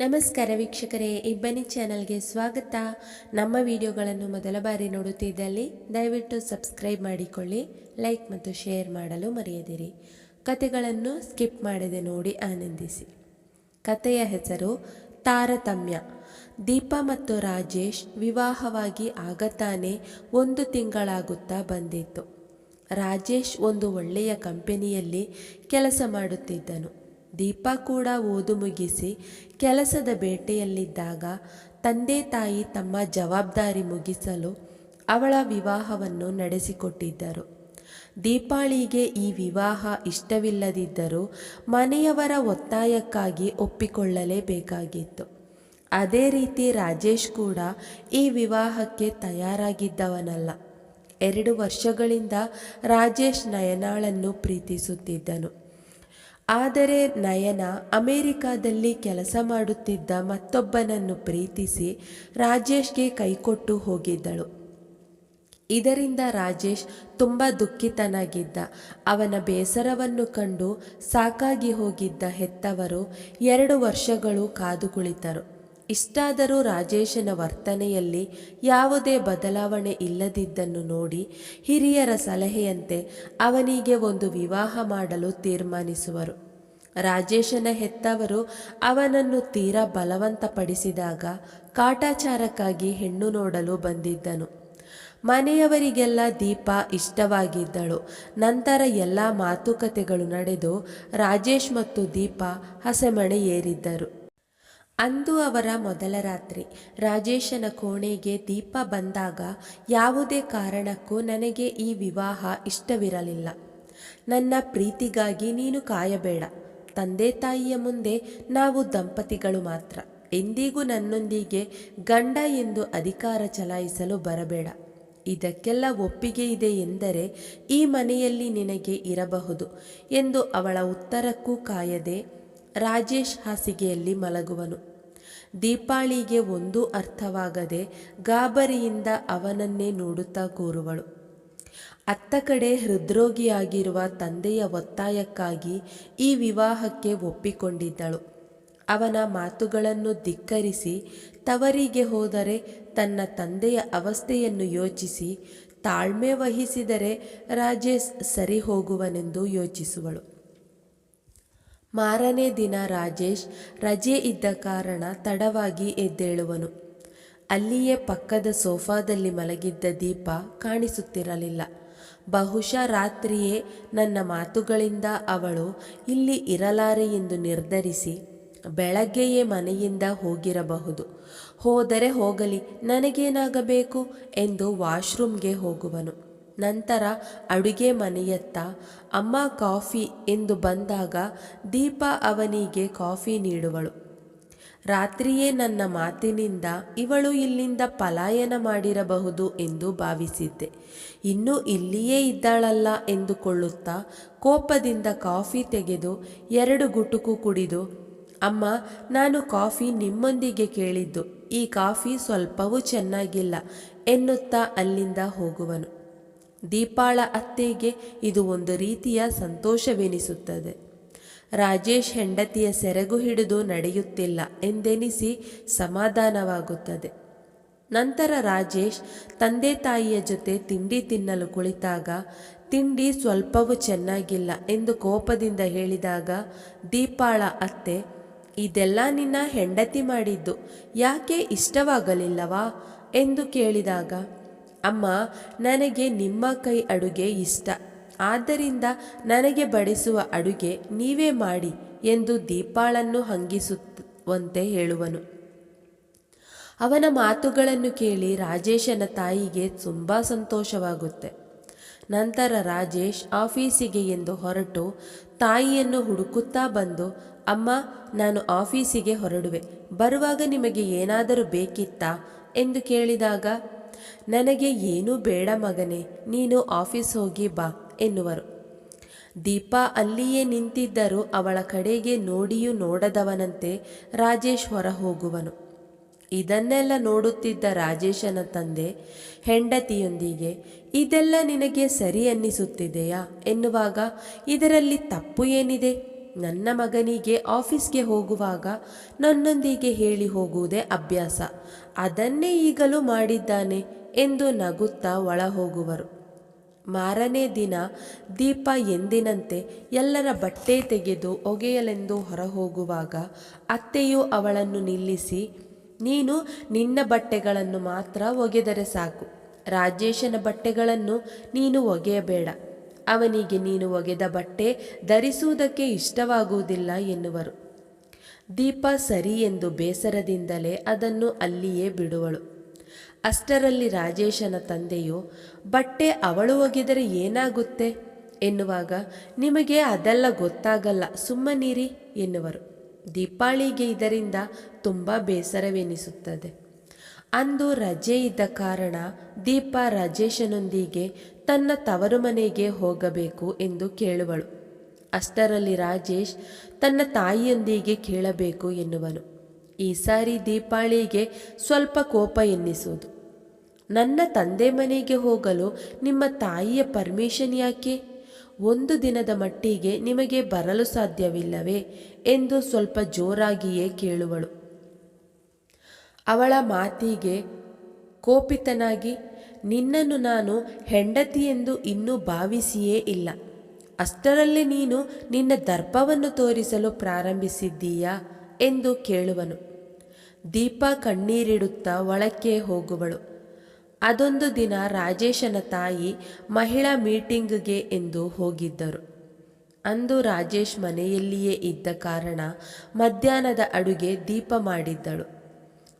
ನಮಸ್ಕಾರ ವೀಕ್ಷಕರೇ, ಇಬ್ಬನಿ ಚಾನಲ್ಗೆ ಸ್ವಾಗತ. ನಮ್ಮ ವಿಡಿಯೋಗಳನ್ನು ಮೊದಲ ಬಾರಿ ನೋಡುತ್ತಿದ್ದಲ್ಲಿ ದಯವಿಟ್ಟು ಸಬ್ಸ್ಕ್ರೈಬ್ ಮಾಡಿಕೊಳ್ಳಿ, ಲೈಕ್ ಮತ್ತು ಶೇರ್ ಮಾಡಲು ಮರೆಯದಿರಿ. ಕತೆಗಳನ್ನು ಸ್ಕಿಪ್ ಮಾಡದೆ ನೋಡಿ ಆನಂದಿಸಿ. ಕತೆಯ ಹೆಸರು ತಾರತಮ್ಯ. ದೀಪ ಮತ್ತು ರಾಜೇಶ್ ವಿವಾಹವಾಗಿ ಆಗತಾನೆ ಒಂದು ತಿಂಗಳಾಗುತ್ತಾ ಬಂದಿತ್ತು. ರಾಜೇಶ್ ಒಂದು ಒಳ್ಳೆಯ ಕಂಪನಿಯಲ್ಲಿ ಕೆಲಸ ಮಾಡುತ್ತಿದ್ದನು. ದೀಪ ಕೂಡ ಓದು ಮುಗಿಸಿ ಕೆಲಸದ ಬೇಟೆಯಲ್ಲಿದ್ದಾಗ ತಂದೆ ತಾಯಿ ತಮ್ಮ ಜವಾಬ್ದಾರಿ ಮುಗಿಸಲು ಅವಳ ವಿವಾಹವನ್ನು ನಡೆಸಿಕೊಟ್ಟಿದ್ದರು. ದೀಪಾಳಿಗೆ ಈ ವಿವಾಹ ಇಷ್ಟವಿಲ್ಲದಿದ್ದರೂ ಮನೆಯವರ ಒತ್ತಾಯಕ್ಕಾಗಿ ಒಪ್ಪಿಕೊಳ್ಳಲೇಬೇಕಾಗಿತ್ತು. ಅದೇ ರೀತಿ ರಾಜೇಶ್ ಕೂಡ ಈ ವಿವಾಹಕ್ಕೆ ತಯಾರಾಗಿದ್ದವನಲ್ಲ. ಎರಡು ವರ್ಷಗಳಿಂದ ರಾಜೇಶ್ ನಯನಾಳನ್ನು ಪ್ರೀತಿಸುತ್ತಿದ್ದನು. ಆದರೆ ನಯನ ಅಮೆರಿಕಾದಲ್ಲಿ ಕೆಲಸ ಮಾಡುತ್ತಿದ್ದ ಮತ್ತೊಬ್ಬನನ್ನು ಪ್ರೀತಿಸಿ ರಾಜೇಶ್ಗೆ ಕೈಕೊಟ್ಟು ಹೋಗಿದ್ದಳು. ಇದರಿಂದ ರಾಜೇಶ್ ತುಂಬ ದುಃಖಿತನಾಗಿದ್ದ. ಅವನ ಬೇಸರವನ್ನು ಕಂಡು ಸಾಕಾಗಿ ಹೋಗಿದ್ದ ಹೆತ್ತವರು ಎರಡು ವರ್ಷಗಳು ಕಾದು ಕುಳಿತರು ಇಷ್ಟಾದರೂ ರಾಜೇಶನ ವರ್ತನೆಯಲ್ಲಿ ಯಾವುದೇ ಬದಲಾವಣೆ ಇಲ್ಲದಿದ್ದನ್ನು ನೋಡಿ ಹಿರಿಯರ ಸಲಹೆಯಂತೆ ಅವನಿಗೆ ಒಂದು ವಿವಾಹ ಮಾಡಲು ತೀರ್ಮಾನಿಸುವರು. ರಾಜೇಶನ ಹೆತ್ತವರು ಅವನನ್ನು ತೀರಾ ಬಲವಂತಪಡಿಸಿದಾಗ ಕಾಟಾಚಾರಕ್ಕಾಗಿ ಹೆಣ್ಣು ನೋಡಲು ಬಂದಿದ್ದನು. ಮನೆಯವರಿಗೆಲ್ಲ ದೀಪ ಇಷ್ಟವಾಗಿದ್ದಳು. ನಂತರ ಎಲ್ಲ ಮಾತುಕತೆಗಳು ನಡೆದು ರಾಜೇಶ್ ಮತ್ತು ದೀಪ ಹಸೆಮಣೆ ಏರಿದ್ದರು. ಅಂದು ಅವರ ಮೊದಲ ರಾತ್ರಿ. ರಾಜೇಶನ ಕೋಣೆಗೆ ದೀಪ ಬಂದಾಗ ಯಾವುದೇ ಕಾರಣಕ್ಕೂ ನನಗೆ ಈ ವಿವಾಹ ಇಷ್ಟವಿರಲಿಲ್ಲ. ನನ್ನ ಪ್ರೀತಿಗಾಗಿ ನೀನು ಕಾಯಬೇಡ. ತಂದೆ ತಾಯಿಯ ಮುಂದೆ ನಾವು ದಂಪತಿಗಳು ಮಾತ್ರ. ಎಂದಿಗೂ ನನ್ನೊಂದಿಗೆ ಗಂಡ ಎಂದು ಅಧಿಕಾರ ಚಲಾಯಿಸಲು ಬರಬೇಡ. ಇದಕ್ಕೆಲ್ಲ ಒಪ್ಪಿಗೆ ಇದೆ ಎಂದರೆ ಈ ಮನೆಯಲ್ಲಿ ನಿನಗೆ ಇರಬಹುದು ಎಂದು ಅವಳ ಉತ್ತರಕ್ಕೂ ಕಾಯದೆ ರಾಜೇಶ್ ಹಾಸಿಗೆಯಲ್ಲಿ ಮಲಗುವನು. ದೀಪಾಳಿಗೆ ಒಂದೂ ಅರ್ಥವಾಗದೆ ಗಾಬರಿಯಿಂದ ಅವನನ್ನೇ ನೋಡುತ್ತಾ ಕೂರುವಳು. ಅತ್ತ ಕಡೆ ಹೃದ್ರೋಗಿಯಾಗಿರುವ ತಂದೆಯ ಒತ್ತಾಯಕ್ಕಾಗಿ ಈ ವಿವಾಹಕ್ಕೆ ಒಪ್ಪಿಕೊಂಡಿದ್ದಳು. ಅವನ ಮಾತುಗಳನ್ನು ಧಿಕ್ಕರಿಸಿ, ತವರಿಗೆ ಹೋದರೆ ತನ್ನ ತಂದೆಯ ಅವಸ್ಥೆಯನ್ನು ಯೋಚಿಸಿ, ತಾಳ್ಮೆ ವಹಿಸಿದರೆ ರಾಜೇಶ್ ಸರಿ ಹೋಗುವನೆಂದು ಯೋಚಿಸುವಳು. ಮಾರನೇ ದಿನ ರಾಜೇಶ್ ರಜೆ ಇದ್ದ ಕಾರಣ ತಡವಾಗಿ ಎದ್ದೇಳುವನು. ಅಲ್ಲಿಯೇ ಪಕ್ಕದ ಸೋಫಾದಲ್ಲಿ ಮಲಗಿದ್ದ ದೀಪ ಕಾಣಿಸುತ್ತಿರಲಿಲ್ಲ. ಬಹುಶಃ ರಾತ್ರಿಯೇ ನನ್ನ ಮಾತುಗಳಿಂದ ಅವಳು ಇಲ್ಲಿ ಇರಲಾರೆ ಎಂದು ನಿರ್ಧರಿಸಿ ಬೆಳಗ್ಗೆಯೇ ಮನೆಯಿಂದ ಹೋಗಿರಬಹುದು. ಹೋದರೆ ಹೋಗಲಿ, ನನಗೇನಾಗಬೇಕು ಎಂದು ವಾಶ್ರೂಮ್ಗೆ ಹೋಗುವನು. ನಂತರ ಅಡುಗೆ ಮನೆಯತ್ತ ಅಮ್ಮ ಕಾಫಿ ಎಂದು ಬಂದಾಗ ದೀಪ ಅವನಿಗೆ ಕಾಫಿ ನೀಡುವಳು. ರಾತ್ರಿಯೇ ನನ್ನ ಮಾತಿನಿಂದ ಇವಳು ಇಲ್ಲಿಂದ ಪಲಾಯನ ಮಾಡಿರಬಹುದು ಎಂದು ಭಾವಿಸಿದ್ದೆ. ಇನ್ನೂ ಇಲ್ಲಿಯೇ ಇದ್ದಾಳಲ್ಲ ಎಂದುಕೊಳ್ಳುತ್ತಾ ಕೋಪದಿಂದ ಕಾಫಿ ತೆಗೆದು ಎರಡು ಗುಟುಕು ಕುಡಿದು, ಅಮ್ಮ, ನಾನು ಕಾಫಿ ನಿಮ್ಮೊಂದಿಗೆ ಕೇಳಿದ್ದು. ಈ ಕಾಫಿ ಸ್ವಲ್ಪವೂ ಚೆನ್ನಾಗಿಲ್ಲ ಎನ್ನುತ್ತಾ ಅಲ್ಲಿಂದ ಹೋಗುವನು. ದೀಪಾಳ ಅತ್ತೆಗೆ ಇದು ಒಂದು ರೀತಿಯ ಸಂತೋಷವೆನಿಸುತ್ತದೆ. ರಾಜೇಶ್ ಹೆಂಡತಿಯ ಸೆರಗು ಹಿಡಿದು ನಡೆಯುತ್ತಿಲ್ಲ ಎಂದೆನಿಸಿ ಸಮಾಧಾನವಾಗುತ್ತದೆ. ನಂತರ ರಾಜೇಶ್ ತಂದೆ ತಾಯಿಯ ಜೊತೆ ತಿಂಡಿ ತಿನ್ನಲು ಕುಳಿತಾಗ, ತಿಂಡಿ ಸ್ವಲ್ಪವೂ ಚೆನ್ನಾಗಿಲ್ಲ ಎಂದು ಕೋಪದಿಂದ ಹೇಳಿದಾಗ, ದೀಪಾಳ ಅತ್ತೆ, ಇದೆಲ್ಲ ನಿನ್ನ ಹೆಂಡತಿ ಮಾಡಿದ್ದು ಯಾಕೆ ಇಷ್ಟವಾಗಲಿಲ್ಲವಾ? ಎಂದು ಕೇಳಿದಾಗ ಅಮ್ಮ, ನನಗೆ ನಿಮ್ಮ ಕೈ ಅಡುಗೆ ಇಷ್ಟ. ಆದ್ದರಿಂದ ನನಗೆ ಬಡಿಸುವ ಅಡುಗೆ ನೀವೇ ಮಾಡಿ ಎಂದು ದೀಪಾಳನ್ನು ಹಂಗಿಸುವಂತೆ ಹೇಳುವನು. ಅವನ ಮಾತುಗಳನ್ನು ಕೇಳಿ ರಾಜೇಶನ ತಾಯಿಗೆ ತುಂಬ ಸಂತೋಷವಾಗುತ್ತೆ. ನಂತರ ರಾಜೇಶ್ ಆಫೀಸಿಗೆ ಎಂದು ಹೊರಟು ತಾಯಿಯನ್ನು ಹುಡುಕುತ್ತಾ ಬಂದು, ಅಮ್ಮ, ನಾನು ಆಫೀಸಿಗೆ ಹೊರಡುವೆ. ಬರುವಾಗ ನಿಮಗೆ ಏನಾದರೂ ಬೇಕಿತ್ತಾ? ಎಂದು ಕೇಳಿದಾಗ ನನಗೆ ಏನೂ ಬೇಡ ಮಗನೇ, ನೀನು ಆಫೀಸ್ ಹೋಗಿ ಬಾ ಎನ್ನುವರು. ದೀಪಾ ಅಲ್ಲಿಯೇ ನಿಂತಿದ್ದರೂ ಅವಳ ಕಡೆಗೆ ನೋಡಿಯೂ ನೋಡದವನಂತೆ ರಾಜೇಶ್ ಹೊರ ಹೋಗುವನು. ಇದನ್ನೆಲ್ಲ ನೋಡುತ್ತಿದ್ದ ರಾಜೇಶನ ತಂದೆ, ಹೆಂಡತಿಯೊಂದಿಗೆ, ಇದೆಲ್ಲ ನಿನಗೆ ಸರಿ ಅನ್ನಿಸುತ್ತಿದೆಯಾ ಎನ್ನುವಾಗ, ಇದರಲ್ಲಿ ತಪ್ಪು ಏನಿದೆ? ನನ್ನ ಮಗನಿಗೆ ಆಫೀಸ್ಗೆ ಹೋಗುವಾಗ ನನ್ನೊಂದಿಗೆ ಹೇಳಿ ಹೋಗುವುದೇ ಅಭ್ಯಾಸ. ಅದನ್ನೇ ಈಗಲೂ ಮಾಡಿದ್ದಾನೆ ಎಂದು ನಗುತ್ತಾ ಒಳ ಹೋಗುವರು ಮಾರನೇ ದಿನ ದೀಪ ಎಂದಿನಂತೆ ಎಲ್ಲರ ಬಟ್ಟೆ ತೆಗೆದು ಒಗೆಯಲೆಂದು ಹೊರಹೋಗುವಾಗ ಅತ್ತೆಯು ಅವಳನ್ನು ನಿಲ್ಲಿಸಿ, ನೀನು ನಿನ್ನ ಬಟ್ಟೆಗಳನ್ನು ಮಾತ್ರ ಒಗೆದರೆ ಸಾಕು. ರಾಜೇಶನ ಬಟ್ಟೆಗಳನ್ನು ನೀನು ಒಗೆಯಬೇಡ. ಅವನಿಗೆ ನೀನು ಒಗೆದ ಬಟ್ಟೆ ಧರಿಸುವುದಕ್ಕೆ ಇಷ್ಟವಾಗುವುದಿಲ್ಲ ಎನ್ನುವರು. ದೀಪ ಸರಿ ಎಂದು ಬೇಸರದಿಂದಲೇ ಅದನ್ನು ಅಲ್ಲಿಯೇ ಬಿಡುವಳು. ಅಷ್ಟರಲ್ಲಿ ರಾಜೇಶನ ತಂದೆಯು, ಬಟ್ಟೆ ಅವಳು ಒಗೆದರೆ ಏನಾಗುತ್ತೆ? ಎನ್ನುವಾಗ, ನಿಮಗೆ ಅದೆಲ್ಲ ಗೊತ್ತಾಗಲ್ಲ, ಸುಮ್ಮನಿರಿ, ಎನ್ನುವರು. ದೀಪಾಳಿಗೆ ಇದರಿಂದ ತುಂಬ ಬೇಸರವೆನಿಸುತ್ತದೆ. ಅಂದು ರಜೆ ಇದ್ದ ಕಾರಣ ದೀಪ ರಾಜೇಶನೊಂದಿಗೆ ತನ್ನ ತವರು ಮನೆಗೆ ಹೋಗಬೇಕು ಎಂದು ಕೇಳುವಳು. ಅಷ್ಟರಲ್ಲಿ ರಾಜೇಶ್ ತನ್ನ ತಾಯಿಯೊಂದಿಗೆ ಕೇಳಬೇಕು ಎನ್ನುವನು. ಈ ಸಾರಿ ದೀಪಾಳಿಗೆ ಸ್ವಲ್ಪ ಕೋಪ ಎನ್ನಿಸುವುದು. ನನ್ನ ತಂದೆ ಮನೆಗೆ ಹೋಗಲು ನಿಮ್ಮ ತಾಯಿಯ ಪರ್ಮಿಷನ್ ಯಾಕೆ? ಒಂದು ದಿನದ ಮಟ್ಟಿಗೆ ನಿಮಗೆ ಬರಲು ಸಾಧ್ಯವಿಲ್ಲವೇ ಎಂದು ಸ್ವಲ್ಪ ಜೋರಾಗಿಯೇ ಕೇಳುವಳು. ಅವಳ ಮಾತಿಗೆ ಕೋಪಿತನಾಗಿ ನಿನ್ನನ್ನು ನಾನು ಹೆಂಡತಿ ಎಂದು ಇನ್ನೂ ಭಾವಿಸಿಯೇ ಇಲ್ಲ. ಅಷ್ಟರಲ್ಲಿ ನೀನು ನಿನ್ನ ದರ್ಪವನ್ನು ತೋರಿಸಲು ಪ್ರಾರಂಭಿಸಿದ್ದೀಯಾ ಎಂದು ಕೇಳುವನು. ದೀಪ ಕಣ್ಣೀರಿಡುತ್ತಾ ಒಳಕ್ಕೆ ಹೋಗುವಳು. ಅದೊಂದು ದಿನ ರಾಜೇಶನ ತಾಯಿ ಮಹಿಳಾ ಮೀಟಿಂಗ್ಗೆ ಎಂದು ಹೋಗಿದ್ದರು. ಅಂದು ರಾಜೇಶ್ ಮನೆಯಲ್ಲಿಯೇ ಇದ್ದ ಕಾರಣ ಮಧ್ಯಾಹ್ನದ ಅಡುಗೆ ದೀಪ ಮಾಡಿದ್ದಳು.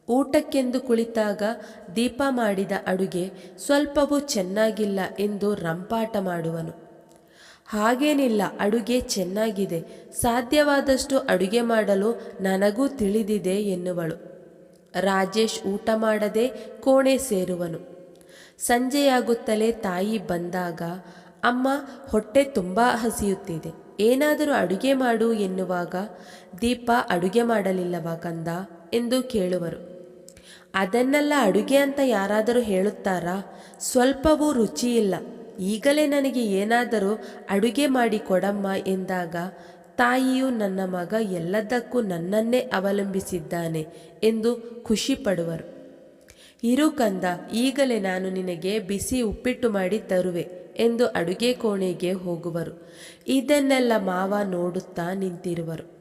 ಊಟಕ್ಕೆಂದು ಕುಳಿತಾಗ ದೀಪ ಮಾಡಿದ ಅಡುಗೆ ಸ್ವಲ್ಪವೂ ಚೆನ್ನಾಗಿಲ್ಲ ಎಂದು ರಂಪಾಟ ಮಾಡುವನು. ಹಾಗೇನಿಲ್ಲ, ಅಡುಗೆ ಚೆನ್ನಾಗಿದೆ, ಸಾಧ್ಯವಾದಷ್ಟು ಅಡುಗೆ ಮಾಡಲು ನನಗೂ ತಿಳಿದಿದೆ ಎನ್ನುವಳು. ರಾಜೇಶ್ ಊಟ ಮಾಡದೆ ಕೋಣೆ ಸೇರುವನು. ಸಂಜೆಯಾಗುತ್ತಲೇ ತಾಯಿ ಬಂದಾಗ, ಅಮ್ಮ, ಹೊಟ್ಟೆ ತುಂಬ ಹಸಿಯುತ್ತಿದೆ, ಏನಾದರೂ ಅಡುಗೆ ಮಾಡು ಎನ್ನುವಾಗ ದೀಪ ಅಡುಗೆ ಮಾಡಲಿಲ್ಲವಾ ಕಂದ? ಎಂದು ಕೇಳುವರು. ಅದನ್ನೆಲ್ಲ ಅಡುಗೆ ಅಂತ ಯಾರಾದರೂ ಹೇಳುತ್ತಾರಾ? ಸ್ವಲ್ಪವೂ ರುಚಿಯಿಲ್ಲ. ಈಗಲೇ ನನಗೆ ಏನಾದರೂ ಅಡುಗೆ ಮಾಡಿ ಕೊಡಮ್ಮ ಎಂದಾಗ, ತಾಯಿಯು ನನ್ನ ಮಗ ಎಲ್ಲದಕ್ಕೂ ನನ್ನನ್ನೇ ಅವಲಂಬಿಸಿದ್ದಾನೆ ಎಂದು ಖುಷಿ ಪಡುವರು ಇರು ಕಂದ, ಈಗಲೇ ನಾನು ನಿನಗೆ ಬಿಸಿ ಉಪ್ಪಿಟ್ಟು ಮಾಡಿ ತರುವೆ ಎಂದು ಅಡುಗೆ ಕೋಣೆಗೆ ಹೋಗುವರು. ಇದನ್ನೆಲ್ಲ ಮಾವ ನೋಡುತ್ತಾ ನಿಂತಿರುವರು.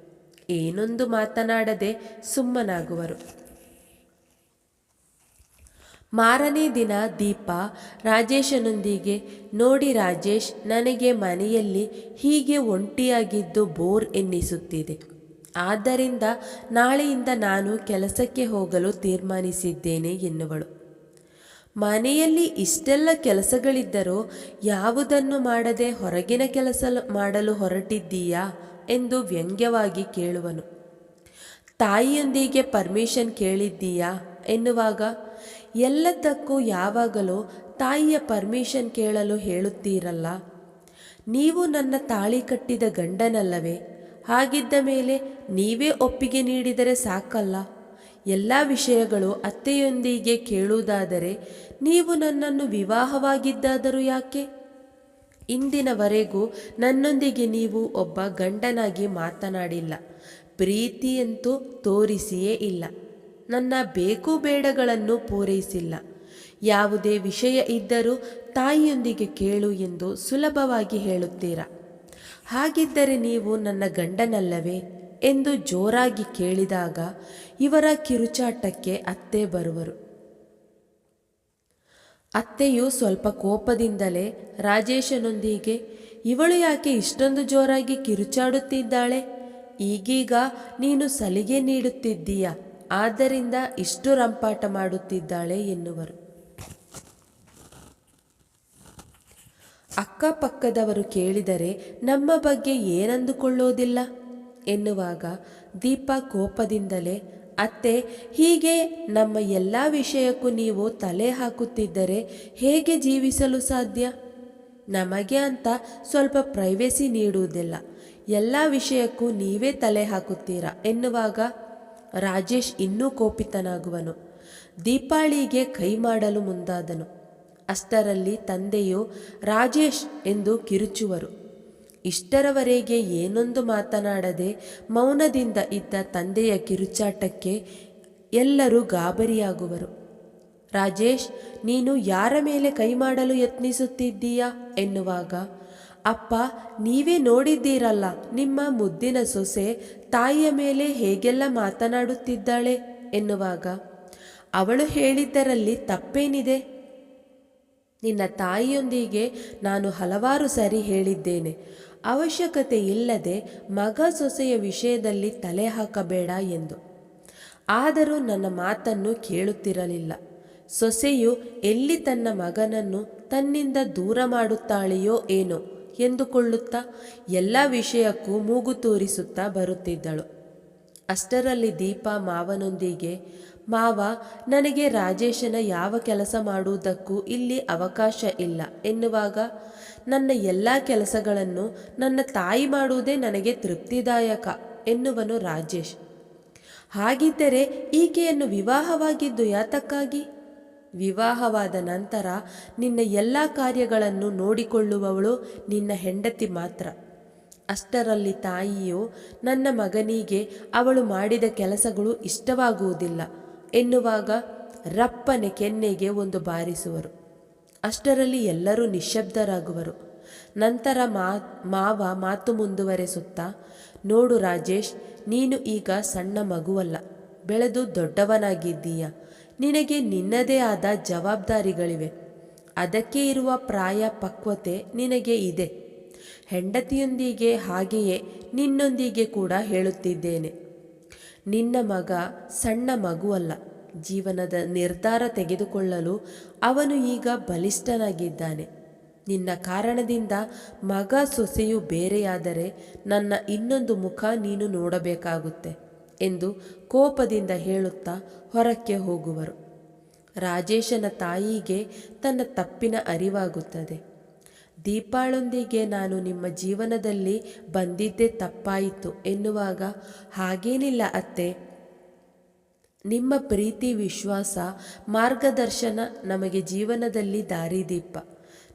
ಏನೊಂದು ಮಾತನಾಡದೆ ಸುಮ್ಮನಾಗುವರು. ಮಾರನೇ ದಿನ ದೀಪ ರಾಜೇಶನೊಂದಿಗೆ, ನೋಡಿ ರಾಜೇಶ್, ನನಗೆ ಮನೆಯಲ್ಲಿ ಹೀಗೆ ಒಂಟಿಯಾಗಿದ್ದು ಬೋರ್ ಎನ್ನಿಸುತ್ತಿದೆ. ಆದ್ದರಿಂದ ನಾಳೆಯಿಂದ ನಾನು ಕೆಲಸಕ್ಕೆ ಹೋಗಲು ತೀರ್ಮಾನಿಸಿದ್ದೇನೆ, ಎನ್ನುವಳು. ಮನೆಯಲ್ಲಿ ಇಷ್ಟೆಲ್ಲ ಕೆಲಸಗಳಿದ್ದರೂ, ಯಾವುದನ್ನು ಮಾಡದೆ ಹೊರಗಿನ ಕೆಲಸ ಮಾಡಲು ಹೊರಟಿದ್ದೀಯಾ ಎಂದು ವ್ಯಂಗ್ಯವಾಗಿ ಕೇಳುವನು. ತಾಯಿಯೊಂದಿಗೆ ಪರ್ಮಿಷನ್ ಕೇಳಿದ್ದೀಯಾ? ಎನ್ನುವಾಗ ಎಲ್ಲದಕ್ಕೂ ಯಾವಾಗಲೂ ತಾಯಿಯ ಪರ್ಮಿಷನ್ ಕೇಳಲು ಹೇಳುತ್ತೀರಲ್ಲ? ನೀವು ನನ್ನ ತಾಳಿ ಕಟ್ಟಿದ ಗಂಡನಲ್ಲವೇ? ಹಾಗಿದ್ದ ಮೇಲೆ ನೀವೇ ಒಪ್ಪಿಗೆ ನೀಡಿದರೆ ಸಾಕಲ್ಲ. ಎಲ್ಲ ವಿಷಯಗಳು ಅತ್ತೆಯೊಂದಿಗೆ ಕೇಳುವುದಾದರೆ ನೀವು ನನ್ನನ್ನು ವಿವಾಹವಾಗಿದ್ದಾದರೂ ಯಾಕೆ? ಇಂದಿನವರೆಗೂ ನನ್ನೊಂದಿಗೆ ನೀವು ಒಬ್ಬ ಗಂಡನಾಗಿ ಮಾತನಾಡಿಲ್ಲ. ಪ್ರೀತಿಯಂತೂ ತೋರಿಸಿಯೇ ಇಲ್ಲ. ನನ್ನ ಬೇಕು ಬೇಡಗಳನ್ನು ಪೂರೈಸಿಲ್ಲ. ಯಾವುದೇ ವಿಷಯ ಇದ್ದರೂ ತಾಯಿಯೊಂದಿಗೆ ಕೇಳು ಎಂದು ಸುಲಭವಾಗಿ ಹೇಳುತ್ತೀರಾ? ಹಾಗಿದ್ದರೆ ನೀವು ನನ್ನ ಗಂಡನಲ್ಲವೇ? ಎಂದು ಜೋರಾಗಿ ಕೇಳಿದಾಗ ಇವರ ಕಿರುಚಾಟಕ್ಕೆ ಅತ್ತೆ ಬರುವರು. ಅತ್ತೆಯು ಸ್ವಲ್ಪ ಕೋಪದಿಂದಲೇ ರಾಜೇಶನೊಂದಿಗೆ, ಇವಳು ಯಾಕೆ ಇಷ್ಟೊಂದು ಜೋರಾಗಿ ಕಿರುಚಾಡುತ್ತಿದ್ದಾಳೆ? ಈಗೀಗ ನೀನು ಸಲಿಗೆ ನೀಡುತ್ತಿದ್ದೀಯ? ಆದ್ದರಿಂದ ಇಷ್ಟು ರಂಪಾಟ ಮಾಡುತ್ತಿದ್ದಾಳೆ ಎನ್ನುವರು. ಅಕ್ಕಪಕ್ಕದವರು ಕೇಳಿದರೆ, ನಮ್ಮ ಬಗ್ಗೆ ಏನಂದುಕೊಳ್ಳೋದಿಲ್ಲ? ಎನ್ನುವಾಗ ದೀಪ ಕೋಪದಿಂದಲೇ, ಅತ್ತೆ, ಹೀಗೆ ನಮ್ಮ ಎಲ್ಲ ವಿಷಯಕ್ಕೂ ನೀವು ತಲೆ ಹಾಕುತ್ತಿದ್ದರೆ ಹೇಗೆ ಜೀವಿಸಲು ಸಾಧ್ಯ? ನಮಗೆ ಅಂತ ಸ್ವಲ್ಪ ಪ್ರೈವೇಸಿ ನೀಡುವುದಿಲ್ಲ. ಎಲ್ಲ ವಿಷಯಕ್ಕೂ ನೀವೇ ತಲೆ ಹಾಕುತ್ತೀರಾ? ಎನ್ನುವಾಗ ರಾಜೇಶ್ ಇನ್ನೂ ಕೋಪಿತನಾಗುವನು. ದೀಪಾಳಿಗೆ ಕೈ ಮಾಡಲು ಮುಂದಾದನು. ಅಷ್ಟರಲ್ಲಿ ತಂದೆಯು ರಾಜೇಶ್ ಎಂದು ಕಿರುಚುವರು. ಇಷ್ಟರವರೆಗೆ ಏನೊಂದು ಮಾತನಾಡದೆ ಮೌನದಿಂದ ಇದ್ದ ತಂದೆಯ ಕಿರುಚಾಟಕ್ಕೆ ಎಲ್ಲರೂ ಗಾಬರಿಯಾಗುವರು. ರಾಜೇಶ್, ನೀನು ಯಾರ ಮೇಲೆ ಕೈ ಮಾಡಲು ಯತ್ನಿಸುತ್ತಿದ್ದೀಯಾ ಎನ್ನುವಾಗ ಅಪ್ಪ, ನೀವೇ ನೋಡಿದ್ದೀರಲ್ಲ, ನಿಮ್ಮ ಮುದ್ದಿನ ಸೊಸೆ ತಾಯಿಯ ಮೇಲೆ ಹೇಗೆಲ್ಲ ಮಾತನಾಡುತ್ತಿದ್ದಾಳೆ ಎನ್ನುವಾಗ. ಅವಳು ಹೇಳಿದ್ದರಲ್ಲಿ ತಪ್ಪೇನಿದೆ? ನಿನ್ನ ತಾಯಿಯೊಂದಿಗೆ ನಾನು ಹಲವಾರು ಸರಿ ಹೇಳಿದ್ದೇನೆ. ಅವಶ್ಯಕತೆ ಇಲ್ಲದೆ ಮಗ ಸೊಸೆಯ ವಿಷಯದಲ್ಲಿ ತಲೆ ಹಾಕಬೇಡ ಎಂದು. ಆದರೂ ನನ್ನ ಮಾತನ್ನು ಕೇಳುತ್ತಿರಲಿಲ್ಲ. ಸೊಸೆಯು ಎಲ್ಲಿ ತನ್ನ ಮಗನನ್ನು ತನ್ನಿಂದ ದೂರ ಮಾಡುತ್ತಾಳೆಯೋ ಏನೋ. ಎಂದುಕೊಳ್ಳುತ್ತಾ ಎಲ್ಲ ವಿಷಯಕ್ಕೂ ಮೂಗು ತೋರಿಸುತ್ತಾ ಬರುತ್ತಿದ್ದಳು. ಅಷ್ಟರಲ್ಲಿ ದೀಪ ಮಾವನೊಂದಿಗೆ, ಮಾವ, ನನಗೆ ರಾಜೇಶನ ಯಾವ ಕೆಲಸ ಮಾಡುವುದಕ್ಕೂ ಇಲ್ಲಿ ಅವಕಾಶ ಇಲ್ಲ ಎನ್ನುವಾಗ, ನನ್ನ ಎಲ್ಲ ಕೆಲಸಗಳನ್ನು ನನ್ನ ತಾಯಿ ಮಾಡುವುದೇ ನನಗೆ ತೃಪ್ತಿದಾಯಕ ಎನ್ನುವನು ರಾಜೇಶ್. ಹಾಗಿದ್ದರೆ ಈಕೆಯನ್ನು ವಿವಾಹವಾಗಿದ್ದು ಯಾತಕ್ಕಾಗಿ? ವಿವಾಹವಾದ ನಂತರ ನಿನ್ನ ಎಲ್ಲ ಕಾರ್ಯಗಳನ್ನು ನೋಡಿಕೊಳ್ಳುವವಳು ನಿನ್ನ ಹೆಂಡತಿ ಮಾತ್ರ. ಅಷ್ಟರಲ್ಲಿ ತಾಯಿಯು ನನ್ನ ಮಗನಿಗೆ ಅವಳು ಮಾಡಿದ ಕೆಲಸಗಳು ಇಷ್ಟವಾಗುವುದಿಲ್ಲ ಎನ್ನುವಾಗ ರಪ್ಪನೆ ಕೆನ್ನೆಗೆ ಒಂದು ಬಾರಿಸುವರು. ಅಷ್ಟರಲ್ಲಿ ಎಲ್ಲರೂ ನಿಶ್ಶಬ್ದರಾಗುವರು ನಂತರ ಮಾ, ಮಾವ ಮಾತು ಮುಂದುವರೆಸುತ್ತಾ, ನೋಡು ರಾಜೇಶ್, ನೀನು ಈಗ ಸಣ್ಣ ಮಗುವಲ್ಲ, ಬೆಳೆದು ದೊಡ್ಡವನಾಗಿದ್ದೀಯ. ನಿನಗೆ ನಿನ್ನದೇ ಆದ ಜವಾಬ್ದಾರಿಗಳಿವೆ. ಅದಕ್ಕೆ ಇರುವ ಪ್ರಾಯ ಪಕ್ವತೆ ನಿನಗೆ ಇದೆ. ಹೆಂಡತಿಯೊಂದಿಗೆ ಹಾಗೆಯೇ ನಿನ್ನೊಂದಿಗೆ ಕೂಡ ಹೇಳುತ್ತಿದ್ದೇನೆ. ನಿನ್ನ ಮಗ ಸಣ್ಣ ಮಗುವಲ್ಲ ಜೀವನದ ನಿರ್ಧಾರ ತೆಗೆದುಕೊಳ್ಳಲು ಅವನು ಈಗ ಬಲಿಷ್ಠನಾಗಿದ್ದಾನೆ. ನಿನ್ನ ಕಾರಣದಿಂದ ಮಗ ಸೊಸೆಯು ಬೇರೆಯಾದರೆ ನನ್ನ ಇನ್ನೊಂದು ಮುಖ ನೀನು ನೋಡಬೇಕಾಗುತ್ತೆ. ಎಂದು ಕೋಪದಿಂದ ಹೇಳುತ್ತಾ ಹೊರಕ್ಕೆ ಹೋಗುವರು. ರಾಜೇಶನ ತಾಯಿಗೆ ತನ್ನ ತಪ್ಪಿನ ಅರಿವಾಗುತ್ತದೆ. ದೀಪಾಳೊಂದಿಗೆ ನಾನು ನಿಮ್ಮ ಜೀವನದಲ್ಲಿ ಬಂದಿದ್ದೇ ತಪ್ಪಾಯಿತು ಎನ್ನುವಾಗ, ಹಾಗೇನಿಲ್ಲ ಅತ್ತೆ. ನಿಮ್ಮ ಪ್ರೀತಿ, ವಿಶ್ವಾಸ, ಮಾರ್ಗದರ್ಶನ ನಮಗೆ ಜೀವನದಲ್ಲಿ ದಾರಿದೀಪ.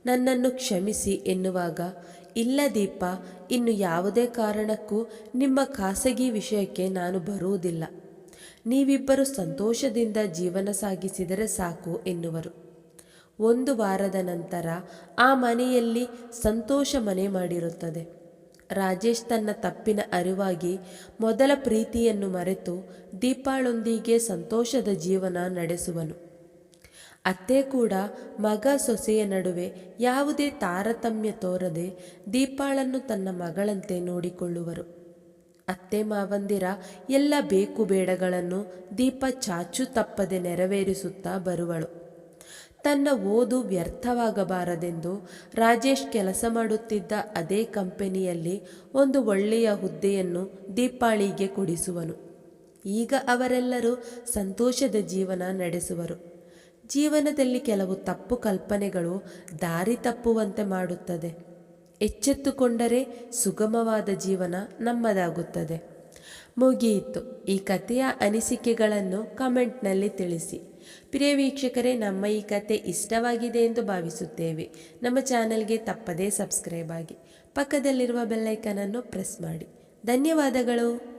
ನನ್ನನ್ನು ಕ್ಷಮಿಸಿ ಎನ್ನುವಾಗ, ಇಲ್ಲ ದೀಪ ಇನ್ನು ಯಾವುದೇ ಕಾರಣಕ್ಕೂ ನಿಮ್ಮ ಖಾಸಗಿ ವಿಷಯಕ್ಕೆ ನಾನು ಬರುವುದಿಲ್ಲ. ನೀವಿಬ್ಬರು ಸಂತೋಷದಿಂದ ಜೀವನ ಸಾಗಿಸಿದರೆ ಸಾಕು ಎನ್ನುವರು. ಒಂದು ವಾರದ ನಂತರ ಆ ಮನೆಯಲ್ಲಿ ಸಂತೋಷ ಮನೆ ಮಾಡಿರುತ್ತದೆ. ರಾಜೇಶ್ ತನ್ನ ತಪ್ಪಿನ ಅರಿವಾಗಿ ಮೊದಲ ಪ್ರೀತಿಯನ್ನು ಮರೆತು ದೀಪಾಳೊಂದಿಗೆ ಸಂತೋಷದ ಜೀವನ ನಡೆಸುವನು. ಅತ್ತೆ ಕೂಡ ಮಗ ಸೊಸೆಯ ನಡುವೆ ಯಾವುದೇ ತಾರತಮ್ಯ ತೋರದೆ ದೀಪಾಳನ್ನು ತನ್ನ ಮಗಳಂತೆ ನೋಡಿಕೊಳ್ಳುವರು. ಅತ್ತೆ ಮಾವಂದಿರ ಎಲ್ಲ ಬೇಕು ಬೇಡಗಳನ್ನು ದೀಪ ಚಾಚು ತಪ್ಪದೆ ನೆರವೇರಿಸುತ್ತಾ ಬರುವಳು. ತನ್ನ ಓದು ವ್ಯರ್ಥವಾಗಬಾರದೆಂದು ರಾಜೇಶ್ ಕೆಲಸ ಮಾಡುತ್ತಿದ್ದ ಅದೇ ಕಂಪನಿಯಲ್ಲಿ ಒಂದು ಒಳ್ಳೆಯ ಹುದ್ದೆಯನ್ನು ದೀಪಾಳಿಗೆ ಕೊಡಿಸುವನು. ಈಗ ಅವರೆಲ್ಲರೂ ಸಂತೋಷದ ಜೀವನ ನಡೆಸುವರು. ಜೀವನದಲ್ಲಿ ಕೆಲವು ತಪ್ಪು ಕಲ್ಪನೆಗಳು ದಾರಿ ತಪ್ಪುವಂತೆ ಮಾಡುತ್ತದೆ. ಎಚ್ಚೆತ್ತುಕೊಂಡರೆ ಸುಗಮವಾದ ಜೀವನ ನಮ್ಮದಾಗುತ್ತದೆ. ಮುಗಿಯಿತು. ಈ ಕಥೆಯ ಅನಿಸಿಕೆಗಳನ್ನು ಕಮೆಂಟ್ನಲ್ಲಿ ತಿಳಿಸಿ. ಪ್ರಿಯ ವೀಕ್ಷಕರೇ, ನಮ್ಮ ಈ ಕತೆ ಇಷ್ಟವಾಗಿದೆ ಎಂದು ಭಾವಿಸುತ್ತೇವೆ. ನಮ್ಮ ಚಾನಲ್ಗೆ ತಪ್ಪದೇ ಸಬ್ಸ್ಕ್ರೈಬ್ ಆಗಿ. ಪಕ್ಕದಲ್ಲಿರುವ ಬೆಲ್ಲೈಕನನ್ನು ಪ್ರೆಸ್ ಮಾಡಿ. ಧನ್ಯವಾದಗಳು.